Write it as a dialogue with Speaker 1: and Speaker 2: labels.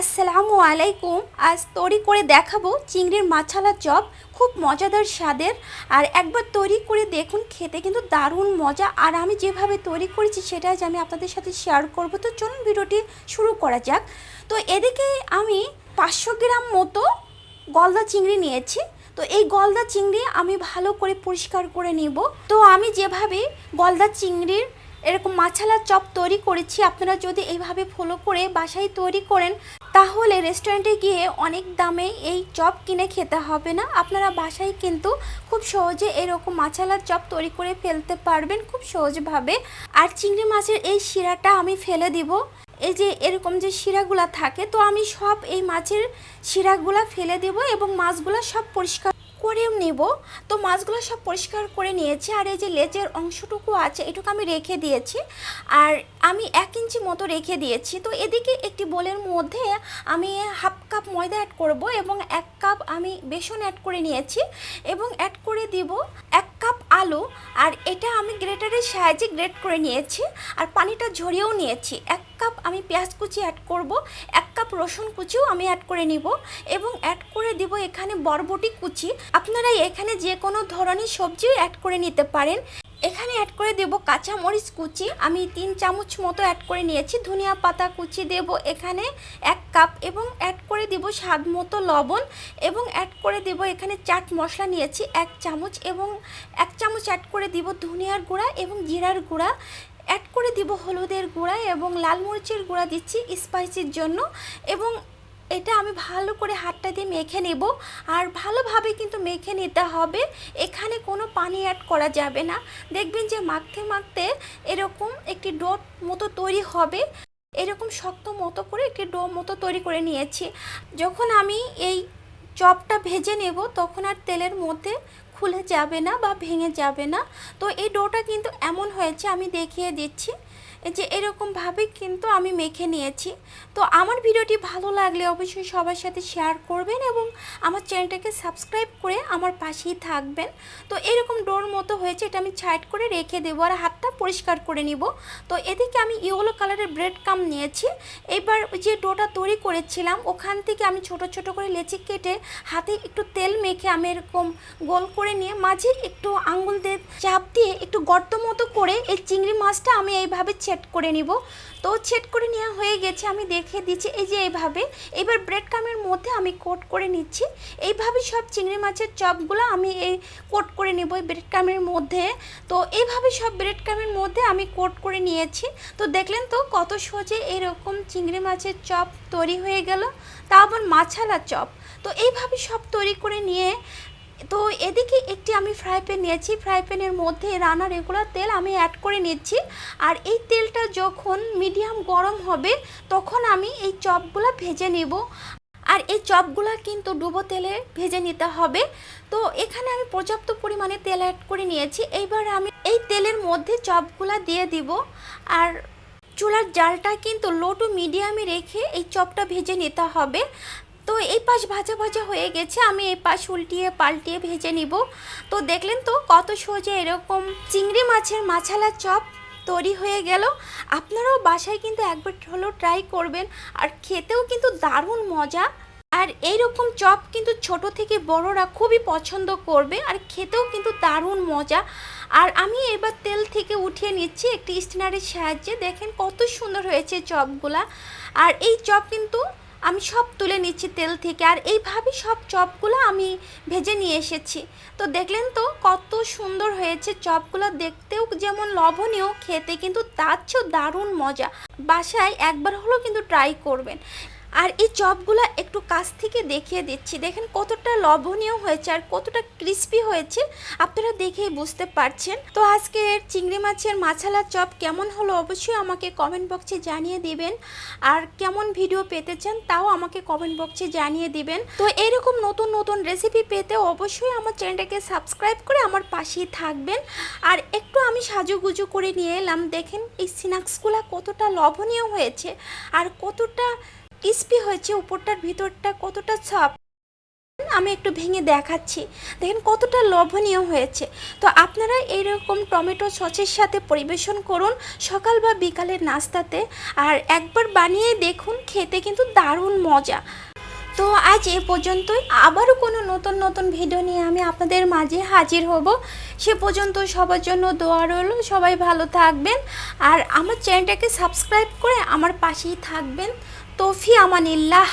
Speaker 1: আসসালামু আলাইকুম। আজ তৈরি করে দেখাবো চিংড়ির মাছালা চপ। খুব মজাদার স্বাদের। আর একবার তৈরি করে দেখুন, খেতে কিন্তু দারুণ মজা। আর আমি যেভাবে তৈরি করেছি, সেটা আমি আপনাদের সাথে শেয়ার করব। তো চলুন ভিডিওটি শুরু করা যাক। তো এদিকে আমি পাঁচশো গ্রাম মতো গলদা চিংড়ি নিয়েছি। তো এই গলদা চিংড়ি আমি ভালো করে পরিষ্কার করে নিব। তো আমি যেভাবে গলদা চিংড়ির এরকম মাছালার চপ তৈরি করেছি। আপনারা যদি এইভাবে ফলো করে বাসায় তৈরি করেন, তাহলে রেস্টুরেন্টে গিয়ে অনেক দামে এই চপ কিনে খেতে হবে না। আপনারা বাসায় কিন্তু খুব সহজে এরকম মাছালার চপ তৈরি করে ফেলতে পারবেন খুব সহজভাবে। আর চিংড়ি মাছের এই শিরাটা আমি ফেলে দিব। এই যে এরকম যে শিরাগুলা থাকে, তো আমি সব এই মাছের শিরাগুলা ফেলে দেব এবং মাছগুলা সব পরিষ্কার করেও নেব। তো মাছগুলো সব পরিষ্কার করে নিয়েছি। আর এই যে লেজের অংশটুকু আছে, এটুকু আমি রেখে দিয়েছি। আর আমি এক ইঞ্চি মতো রেখে দিয়েছি। তো এদিকে একটি বোলের মধ্যে আমি হাফ কাপ ময়দা অ্যাড করব এবং এক কাপ আমি বেসন অ্যাড করে নিয়েছি এবং অ্যাড করে দিব এক কাপ আলু। আর এটা আমি গ্রেটারের সাহায্যে গ্রেট করে নিয়েছি। আর পানিটা ঝরিয়েও নিয়েছি। এক কাপ আমি পেঁয়াজ কুচি অ্যাড করব। কাপ রসুন কুচিও আমি অ্যাড করে নিব এবং অ্যাড করে দিব এখানে বরবটি কুচি। আপনারা এখানে যে কোনো ধরনের সবজিও অ্যাড করে নিতে পারেন। এখানে অ্যাড করে দেব কাঁচা মরিচ কুচি। আমি তিন চামচ মতো অ্যাড করে নিয়েছি। ধনিয়া পাতা কুচি দেব এখানে এক কাপ এবং অ্যাড করে দেব স্বাদ মতো লবণ এবং অ্যাড করে দেব এখানে চাট মশলা নিয়েছি এক চামচ এবং এক চামচ অ্যাড করে দিব ধনিয়ার গুঁড়া এবং জিরার গুঁড়া অ্যাড করে দিব হলুদের গুঁড়া এবং লাল মরিচের গুঁড়া দিচ্ছি স্পাইসির জন্য এবং এটা আমি ভালো করে হাতটা দিয়ে মেখে নেব। আর ভালোভাবে কিন্তু মেখে নিতে হবে। এখানে কোনো পানি অ্যাড করা যাবে না। দেখবেন যে মাখতে মাখতে এরকম একটি ডোট মতো তৈরি হবে। এরকম শক্ত মতো করে একটি ডো মতো তৈরি করে নিয়েছি। যখন আমি এই চপটা ভেজে নেব, তখন আর তেলের মধ্যে খুলে যাবে না বা ভেঙে যাবে না। তো এই ডোটা কিন্তু হয়েছে আমি দেখিয়ে দিচ্ছি। যে এরকমভাবে কিন্তু আমি মেখে নিয়েছি। তো আমার ভিডিওটি ভালো লাগলে অবশ্যই সবার সাথে শেয়ার করবেন এবং আমার চ্যানেলটাকে সাবস্ক্রাইব করে আমার পাশেই থাকবেন। তো এরকম ডোর মতো হয়েছে এটা আমি ছাইড করে রেখে দেবো আর হাতটা পরিষ্কার করে নিব। তো এদিকে আমি ইয়েলো কালারের ব্রেড কাম নিয়েছি। এবার যে ডোটা তৈরি করেছিলাম, ওখান থেকে আমি ছোট ছোট করে লেচি কেটে হাতে একটু তেল মেখে আমি এরকম গোল করে নিয়ে মাঝে একটু আঙ্গুল দিয়ে চাপ দিয়ে একটু গর্ত মতো করে এই চিংড়ি মাছটা আমি এইভাবে ছেট করে নিব। তো ছেট করে নেওয়া হয়ে গেছে, আমি দেখে দিচ্ছি, এই যে এইভাবে। এবার ব্রেড কামের মধ্যে আমি কোট করে নিচ্ছি। এইভাবে সব চিংড়ি মাছের চপগুলো আমি এই কোট করে নেব এই ব্রেড কামের মধ্যে। তো এইভাবে সব ব্রেড কামের মধ্যে আমি কোট করে নিয়েছি। তো দেখলেন তো কত সহজে এরকম চিংড়ি মাছের চপ তৈরি হয়ে গেল। তা আবার মাছালা চপ। তো এইভাবে সব তৈরি করে নিয়ে তো এদিকে একটি আমি ফ্রাই প্যান নিয়েছি। ফ্রাই প্যানের মধ্যে রান্না রেগুলার তেল আমি অ্যাড করে নিচ্ছি। আর এই তেলটা যখন মিডিয়াম গরম হবে, তখন আমি এই চপগুলো ভেজে নেব। আর এই চপগুলো কিন্তু ডুবো তেলে ভেজে নিতে হবে। তো এখানে আমি পর্যাপ্ত পরিমাণে তেল অ্যাড করে নিয়েছি। এইবার আমি এই তেলের মধ্যে চপগুলো দিয়ে দিব। আর চুলার জালটা কিন্তু লো টু মিডিয়ামে রেখে এই চপটা ভেজে নিতে হবে। তো এই পাশ ভাজা ভাজা হয়ে গেছে, আমি এই পাশ উল্টিয়ে পাল্টিয়ে ভেজে নিব। তো দেখলেন তো কত সহজে এরকম চিংড়ি মাছের মাছালা চপ তৈরি হয়ে গেল। আপনারাও বাসায় কিন্তু একবার হলেও ট্রাই করবেন, আর খেতেও কিন্তু দারুণ মজা। আর এইরকম চপ কিন্তু ছোট থেকে বড়রা খুবই পছন্দ করবে, আর খেতেও কিন্তু দারুণ মজা। আর আমি এবার তেল থেকে উঠিয়ে নিচ্ছি একটি স্টিনারের সাহায্যে। দেখেন কত সুন্দর হয়েছে চপগুলা। আর এই চপ কিন্তু আমি সব তুলে নিচ্ছি তেল থেকে আর এইভাবে সব চপগুলো আমি ভেজে নিয়ে এসেছি। তো দেখলেন তো কত সুন্দর হয়েছে চপগুলো দেখতেও যেমন লবণীয়, খেতে কিন্তু তার চেয়েও দারুণ মজা। বাসায় একবার হলেও কিন্তু ট্রাই করবেন। আর এই চপগুলো একটু কাছ থেকে দেখিয়ে দিচ্ছি। দেখেন কতটা লবণীয় হয়েছে আর কতটা ক্রিস্পি হয়েছে, আপনারা দেখেই বুঝতে পারছেন। তো আজকের চিংড়ি মাছের মাছালা চপ কেমন হলো অবশ্যই আমাকে কমেন্ট বক্সে জানিয়ে দিবেন। আর কেমন ভিডিও পেতে চান তাও আমাকে কমেন্ট বক্সে জানিয়ে দিবেন। তো এরকম নতুন নতুন রেসিপি পেতে অবশ্যই আমার চ্যানেলটাকে সাবস্ক্রাইব করে আমার পাশেই থাকবেন। আর একটু আমি সাজুগুজু করে নিয়ে এলাম। দেখেন এই স্ন্যাক্সগুলো কতটা লবণীয় হয়েছে আর কতটা ক্রিস্পি হয়েছে, উপরটার ভিতরটা কতটা সফট আমি একটু ভেঙে দেখাচ্ছি। দেখেন কতটা লোভনীয় হয়েছে। তো আপনারা এইরকম টমেটো সসের সাথে পরিবেশন করুন সকাল বা বিকালের নাস্তাতে। আর একবার বানিয়ে দেখুন, খেতে কিন্তু দারুণ মজা। তো আজ এ পর্যন্তই। আবারও কোনো নতুন নতুন ভিডিও নিয়ে আমি আপনাদের মাঝে হাজির হব। সে পর্যন্ত সবার জন্য দোয়া রইল। সবাই ভালো থাকবেন। আর আমার চ্যানেলটাকে সাবস্ক্রাইব করে আমার পাশেই থাকবেন। তৌফি আমানিল্লাহ।